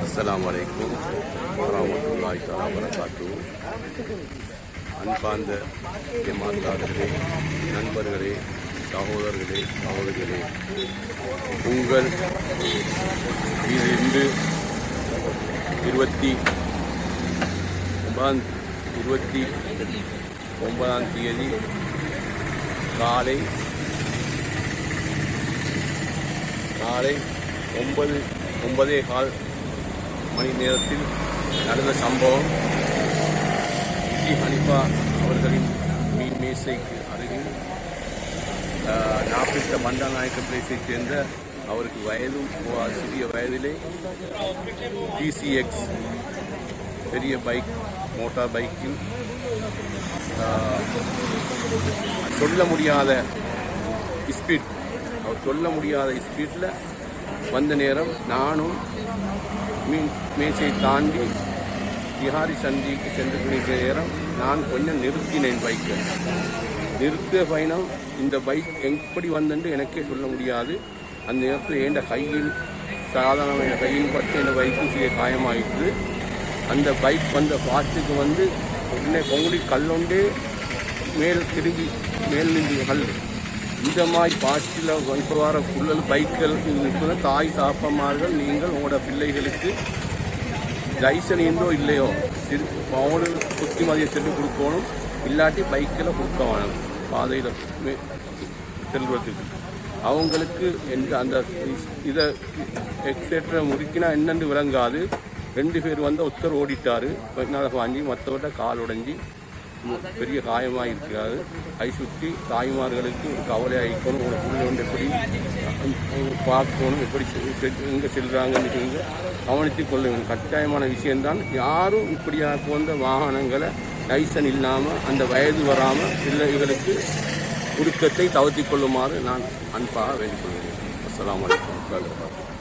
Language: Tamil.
அஸ்லாம் வலைக்கும் வரமத்துல்லாஹி தலா வரகாத்து அன்பார்ந்த ஏமாத்தாளர்களே நண்பர்களே சகோதரர்களே சகோதரிகளே உங்கள் இதிலிருந்து இருபத்தி ஒன்பதாம் இருபத்தி ஒன்பதாம் தேதி காலை காலை ஒன்பது ஒன்பதே கால் மணி நேரத்தில் நடந்த சம்பவம். இஜி ஹனிஃபா அவர்களின் மீன் மேசைக்கு அருகில் ஆஹ், நாப்பிட்ட பண்டாநாயக்க பிரதேசத்தைச் சேர்ந்த அவருக்கு வயதும் ஓ- சிறிய வயதிலே டிசிஎக்ஸ் பெரிய பைக் மோட்டார் பைக்கில் சொல்ல முடியாத ஸ்பீட் அவர் சொல்ல முடியாத ஸ்பீட்டில் வந்த நேரம் நானும் மீன் மேசையை தாண்டி விஹாரி சந்திக்கு சென்று கொண்டிருக்கிற நேரம் நான் கொஞ்சம் நிறுத்தினேன் பைக்கை நிறுத்த பயணம் இந்த பைக் எப்படி வந்தென்று எனக்கே சொல்ல முடியாது. அந்த நேரத்தில் என் கையில் சாதாரண என் கையில் பட்டு என் பைக்கும் சிறிய காயமாயிற்று. அந்த பைக் வந்த பாட்டுக்கு வந்து உடனே பொங்குடி கல்லொண்டே மேல் திரும்பி மேல் நின்று கல். இந்த மாதிரி பாஸ்டில் இப்போ வர புள்ளல் பைக்கள் இருக்கிற தாய் தாப்பமார்கள் நீங்கள் உங்களோட பிள்ளைகளுக்கு லைசன் இருந்தோ இல்லையோ சிறு குத்தி புத்திமதியை சென்று கொடுக்கணும். இல்லாட்டி பைக்கில் கொடுக்க வேணும். பாதையில் செல்வதுக்கு அவங்களுக்கு எந்த அந்த இதை எக்ஸெட்ரா முறுக்கினா என்னென்று விளங்காது. ரெண்டு பேர் வந்து ஒருத்தர் ஓடிட்டார். பின்னால் வாங்கி மற்றவர்கிட்ட கால் உடைஞ்சி பெரிய காயமாக இருக்காது கை சுற்றி தாய்மார்களுக்கு ஒரு கவலை ஆகிக்கணும் ஒரு புள்ள வந்து எப்படி பார்க்கணும் எப்படி எங்கே செல்கிறாங்கன்னு சொல்லி கவனித்து கொள்ள வேண்டும். கட்டாயமான விஷயம்தான். யாரும் இப்படியாக போன்ற வாகனங்களை லைசன் இல்லாமல் அந்த வயது வராமல் பிள்ளைகளுக்கு குடுக்கத்தை தவிர்த்திக் கொள்ளுமாறு நான் அன்பாக வேண்டிக் கொள்கிறேன். அஸ்லாம் வலைக்கம்